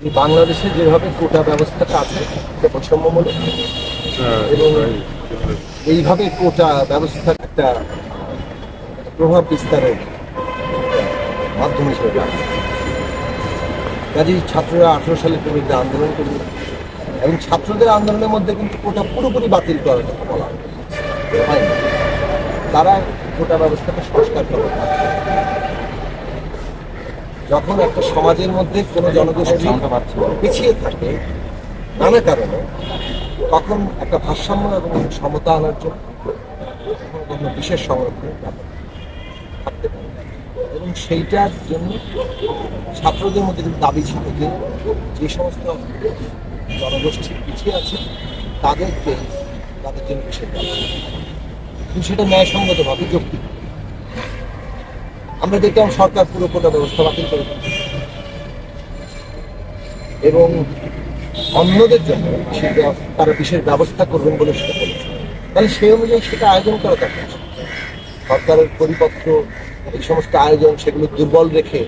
বাংলাদেশে যেভাবে কোটা ব্যবস্থাটা আছে এটা বৈষম্যমূলক। এবং এইভাবে কোটা ব্যবস্থার একটা প্রভাব বিস্তারের মাধ্যম হিসেবে। কাজেই ছাত্ররা আঠারো সালের বিরুদ্ধে আন্দোলন করবে। এবং ছাত্রদের আন্দোলনের মধ্যে কিন্তু কোটা পুরোপুরি বাতিল করার কথা বলা হয়নি। তারা কোটা ব্যবস্থাকে সংস্কার করার যখন একটা সমাজের মধ্যে কোনো জনগোষ্ঠী পিছিয়ে থাকে, নানা কারণে, তখন একটা ভারসাম্য এবং সমতা আনার জন্য কখনো বিশেষ সংরক্ষণ এবং সেইটার জন্য ছাত্রদের মধ্যে কিন্তু দাবি ছিল যে যে সমস্ত জনগোষ্ঠী পিছিয়ে আছে, তাদেরকে, তাদের জন্য বিশেষ সেটা ন্যায়সঙ্গতভাবে যৌক্তিক। আমরা দেখলাম সরকার পুরো কোটা ব্যবস্থা বাতিল করে এবং অন্যদের জন্য সেটা তারা বিশেষ ব্যবস্থা করবেন বলে সেটা বলেছে। তাহলে সেই অনুযায়ী সেটা আয়োজন করা দরকার সরকারের পরিপত্র এই সমস্ত আয়োজন সেগুলো দুর্বল রেখে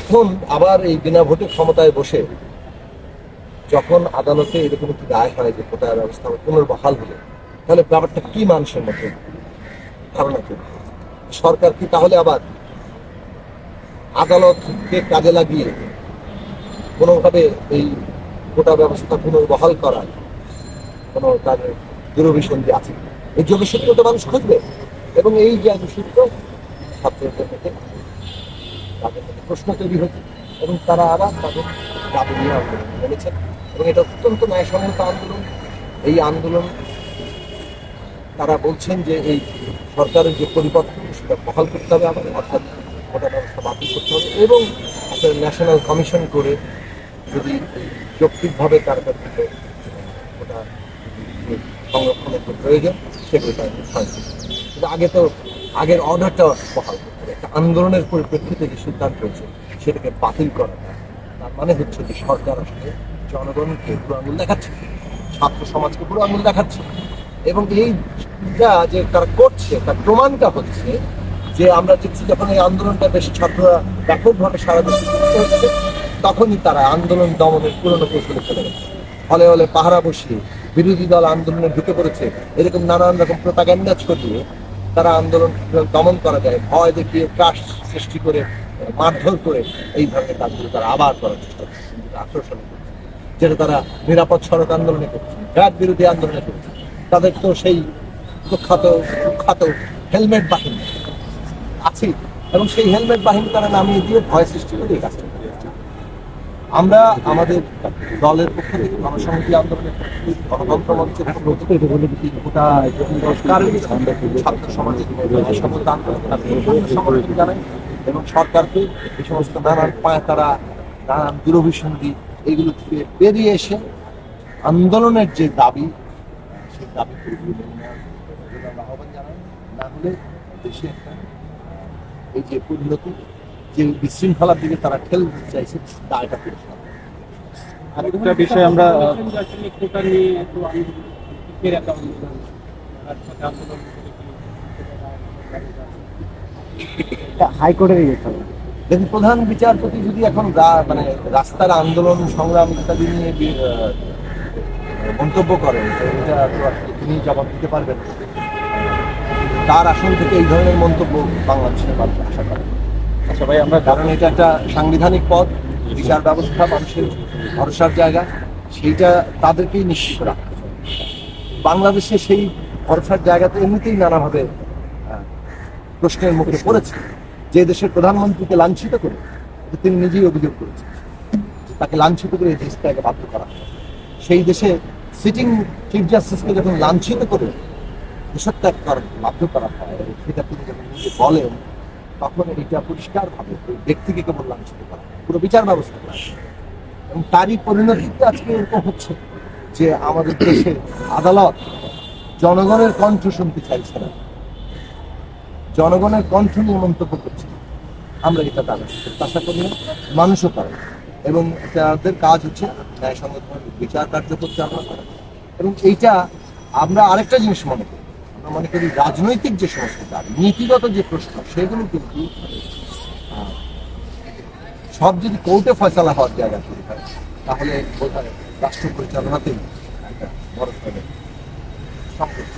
এখন আবার এই বিনা ভোটে ক্ষমতায় বসে যখন আদালতে এরকম একটি রায় হয় যে কোটা ব্যবস্থা পুনর্বহাল হলে, তাহলে ব্যাপারটা কি মানুষের মধ্যে ধারণা হয়? সরকার কি তাহলে আবার আদালতকে কাজে লাগিয়ে কোনোভাবে এই গোটা ব্যবস্থা পুনর্বহাল করার কোনো তার দূরভিসন্ধি আছে? এই যোগসূত্র তো মানুষ খুঁজবে। এবং এই যে যোগসূত্র ছাত্রদের মধ্যে তাদের মধ্যে প্রশ্ন তৈরি হয়েছে। এবং তারা আবার তাদের দাবি নিয়ে আন্দোলন নেমেছেন এবং এটা অত্যন্ত ন্যায়সঙ্গত আন্দোলন। এই আন্দোলন তারা বলছেন যে এই সরকারের যে পরিপত্র সেটা বহাল করতে হবে আমাদের, অর্থাৎ বাতিল করতে হবে এবং একটা ন্যাশনাল কমিশন করে যদি যৌক্তিকভাবে তার কাছ ওটা সংরক্ষণের যে প্রয়োজন, সেগুলো তার কিন্তু আগে তো আগের অর্ডারটা বহাল করতে একটা আন্দোলনের পরিপ্রেক্ষিতে যে সিদ্ধান্ত হয়েছে, সেটাকে বাতিল করা। তার মানে হচ্ছে যে সরকার আসলে জনগণকে পুরো আঙুল দেখাচ্ছে, ছাত্র সমাজকে পুরো আঙুল দেখাচ্ছে। এবং এইটা যে তারা করছে, তার প্রমাণটা হচ্ছে যে আমরা দেখছি যখন এই আন্দোলনটা বেশি ছাত্ররা ব্যাপকভাবে সারা দেশে তখনই তারা আন্দোলন দমনের পুরনো কৌশলে চলে গেছে। হলে হলে পাহারা বসিয়ে বিরোধী দল আন্দোলনে ঢুকে পড়েছে, এরকম নানান রকম প্রতাগান্ডা ছড়িয়ে তারা আন্দোলন দমন করা যায়, ভয় দেখিয়ে ত্রাস সৃষ্টি করে, মারধর করে এই ধরনের কাজগুলো তারা আবার করার চেষ্টা করছে আঠারো যেটা তারা নিরাপদ সড়ক আন্দোলনে করছে ব্যাগ বিরোধী আন্দোলনে করছে। তাদের তো সেই কুখ্যাত কুখ্যাত হেলমেট বাহিনী আছে এবং সেই হেলমেট বাহিনী তারা নামিয়ে দিয়ে ভয় সৃষ্টি করে এই কাজটা। আমরা আমাদের দলের পক্ষ থেকে গণসংহতি আন্দোলনের গণতন্ত্র আন্দোলন এবং সরকারকে এই সমস্ত নানান পায়তারা নানান দূরভিসন্ধি এইগুলো থেকে বেরিয়ে এসে আন্দোলনের যে দাবি, সেই দাবি আহ্বান জানাই না হলে দেশে একটা এই যে পরিণতি যে বিশৃঙ্খলার দিকে তারা ঠেল দিতে চাইছে তা এটা পরিষ্কার আরেকটা বিষয় আমরা হাইকোর্টের দেখুন প্রধান বিচারপতি যদি এখন মানে রাস্তার আন্দোলন সংগ্রাম ইত্যাদি নিয়ে আহ, মন্তব্য করেন তো এটা তো আসলে তিনি জবাব দিতে পারবেন। তার আসন থেকে এই ধরনের মন্তব্য বাংলাদেশের মানুষ আশা করে। আচ্ছা ভাই, আমরা কারণ এটা একটা সাংবিধানিক পদ বিচার ব্যবস্থা, মানুষের ভরসার জায়গা, সেইটা তাদেরকেই নিশ্চিত রাখতে বাংলাদেশে সেই ভরসার জায়গাতে এমনিতেই নানাভাবে প্রশ্নের মুখে পড়েছে। যে দেশের প্রধানমন্ত্রীকে লাঞ্ছিত করে তিনি নিজেই অভিযোগ করেছেন। তাকে লাঞ্ছিত করে এই দেশটাকে বাধ্য করা। সেই দেশে সিটিং চিফ জাস্টিসকে যখন লাঞ্ছিত করে দেশত্যাগ করার বাধ্য করা হয় সেটা তিনি যখন নিজে বলেন, তখন এটা পরিষ্কারভাবে ব্যক্তিকে কেবল লাঞ্ছিত করা। পুরো বিচার ব্যবস্থা করা এবং তারই পরিণতিতে আজকে এরকম হচ্ছে যে আমাদের দেশে আদালত জনগণের কণ্ঠ শুনতে চাইছে না। জনগণের কণ্ঠ নিয়ে মন্তব্য করছে। আমরা এটা তাদের আশা করি না, মানুষও করে এবং তাদের কাজ হচ্ছে ন্যায় ন্যায়সঙ্গতভাবে বিচার কার্য পরিচালনা করা এবং এইটা আমরা আরেকটা জিনিস মনে করি মনে করি রাজনৈতিক যে দাবি নীতিগত যে প্রশ্ন, সেগুলো কিন্তু সব যদি কোর্টে ফয়সালা হওয়ার জায়গা তৈরি হয়, তাহলে রাষ্ট্র পরিচালনাতেই একটা বড় ধরনের সংকট।